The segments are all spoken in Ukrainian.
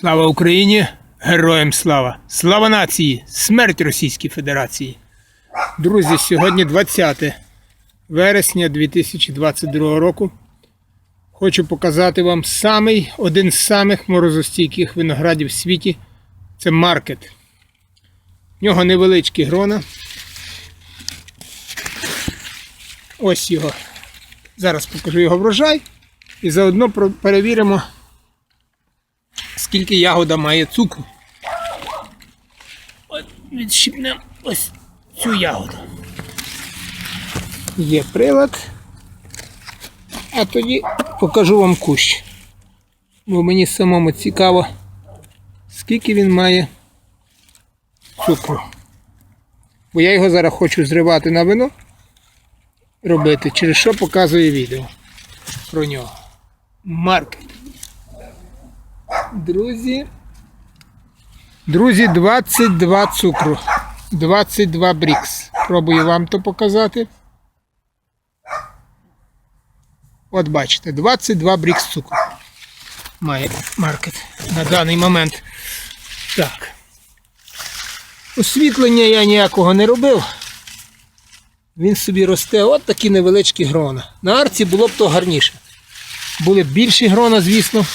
Слава Україні! Героям слава! Слава нації! Смерть Російській Федерації! Друзі, сьогодні 20 вересня 2022 року. Хочу показати вам самий, один з самих морозостійких виноградів в світі. Це маркет. В нього невеличкі грона. Ось його. Зараз покажу його врожай. І заодно перевіримо, скільки ягода має цукру. От відщипнемо ось цю ягоду. Є прилад. А тоді покажу вам кущ. Бо мені самому цікаво, скільки він має цукру. Бо я його зараз хочу зривати на вино, робити, через що показує відео про нього. Маркет. Друзі. Друзі, 22 цукру. 22 брікс. Пробую вам то показати. От бачите, 22 брікс цукру. Має маркет на даний момент. Так. Освітлення я ніякого не робив. Він собі росте от такі невеличкі грона. На арці було б то гарніше. Були б більші грона, звісно.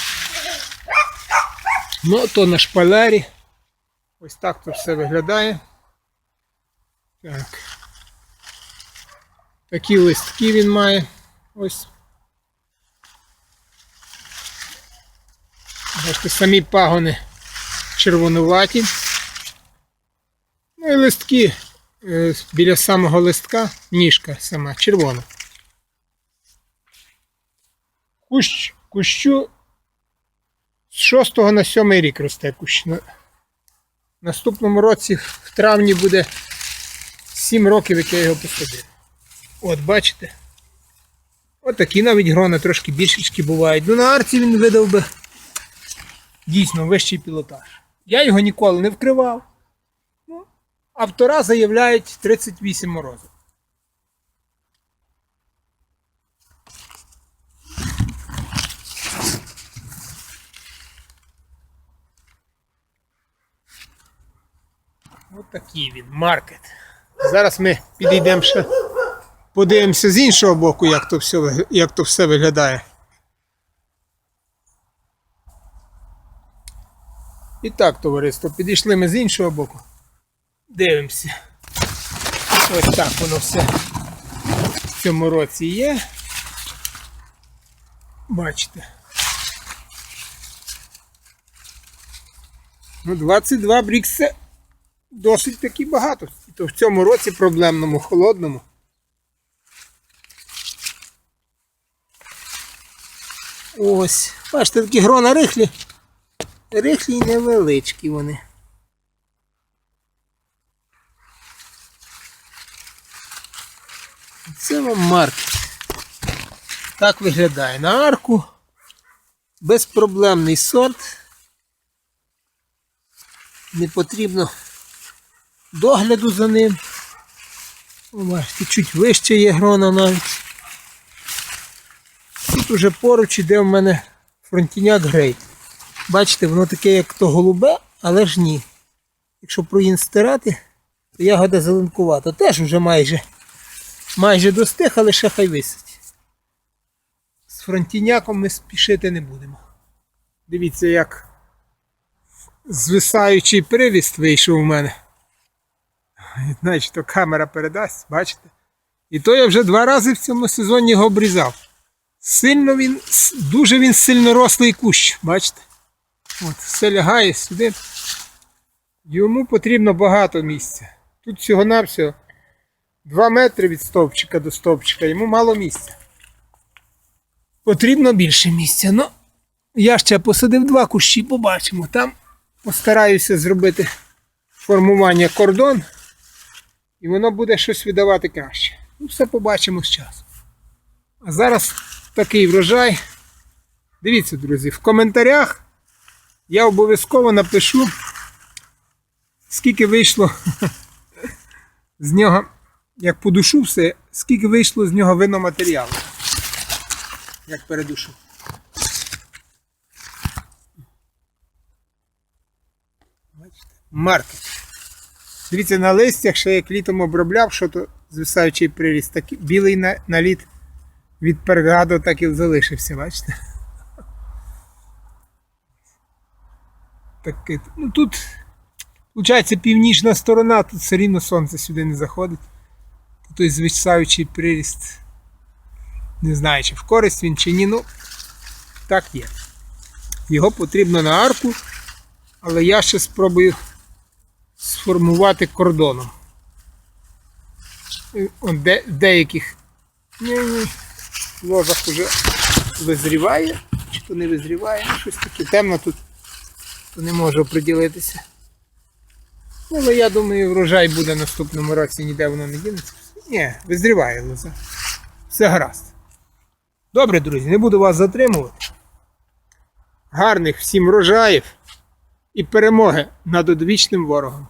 Ну, то на шпалері. Ось так то все виглядає. Так. Такі листки він має. Ось. Бачите, самі пагони червонуваті. Ну і листки е, біля самого листка, ніжка сама червона. Кущ, кущу 6 на 7 рік росте кущ. На- Наступному році в травні буде 7 років, як я його посадив. От бачите? От такі навіть грона трошки більшечки бувають. Ну на арці він видав би дійсно вищий пілотаж. Я його ніколи не вкривав. Ну, автора заявляють 38 морозів. Ось такий він, маркет. Зараз ми підійдемо ще, подивимося з іншого боку, як то все, як то все виглядає. І так, товариство, підійшли ми з іншого боку. Дивимося. Ось так воно все в цьому році є. Бачите. Ну, 22 брікс це досить таки багато. То в цьому році проблемному, холодному. Ось. Бачите, такі грона рихлі. Рихлі і невеличкі вони. Це вам маркет. Так виглядає на арку. Безпроблемний сорт. Не потрібно догляду за ним. О, Бачите, чуть вище є грона навіть. Тут уже поруч іде в мене фронтіняк грей. Бачите, воно таке, як то голубе, але ж ні. Якщо проінстирати, то ягода зеленкувата. Теж вже майже, майже достиг, але ще хай висить. З фронтіняком ми спішити не будемо. Дивіться, як звисаючий привіст вийшов у мене. Значить, то камера передасть, бачите? І то я вже два рази в цьому сезоні його обрізав. Сильно він, дуже він сильно рослий кущ, бачите? От, все лягає сюди. Йому потрібно багато місця. Тут всього-навсього 2 метри від стовпчика до стовпчика, йому мало місця. Потрібно більше місця. Ну, я ще посадив два кущі, побачимо. Там постараюся зробити формування кордон, і воно буде щось видавати краще. Ну, все побачимо з часом. А зараз такий врожай. Дивіться, друзі, в коментарях я обов'язково напишу, скільки вийшло з нього, як подушу все, скільки вийшло з нього виноматеріалу. Як передушу. маркет. Дивіться, на листях ще як літом обробляв, що то звисаючий приріст, так білий наліт від пергаду так і залишився, бачите? Таке. Ну тут, виходить, північна сторона, тут все рівно сонце сюди не заходить. Той звисаючий приріст. Не знаю, чи в користь він чи ні, ну так є. Його потрібно на арку, але я ще спробую сформувати кордоном. Де, деяких ні, ні, ложах вже визріває, чи то не визріває, ну, щось таке темно тут, то не можу приділитися. Але я думаю, врожай буде наступному році, ніде воно не дінеться. Ні, визріває лоза. Все гаразд. Добре, друзі, не буду вас затримувати. Гарних всім врожаїв і перемоги над одвічним ворогом.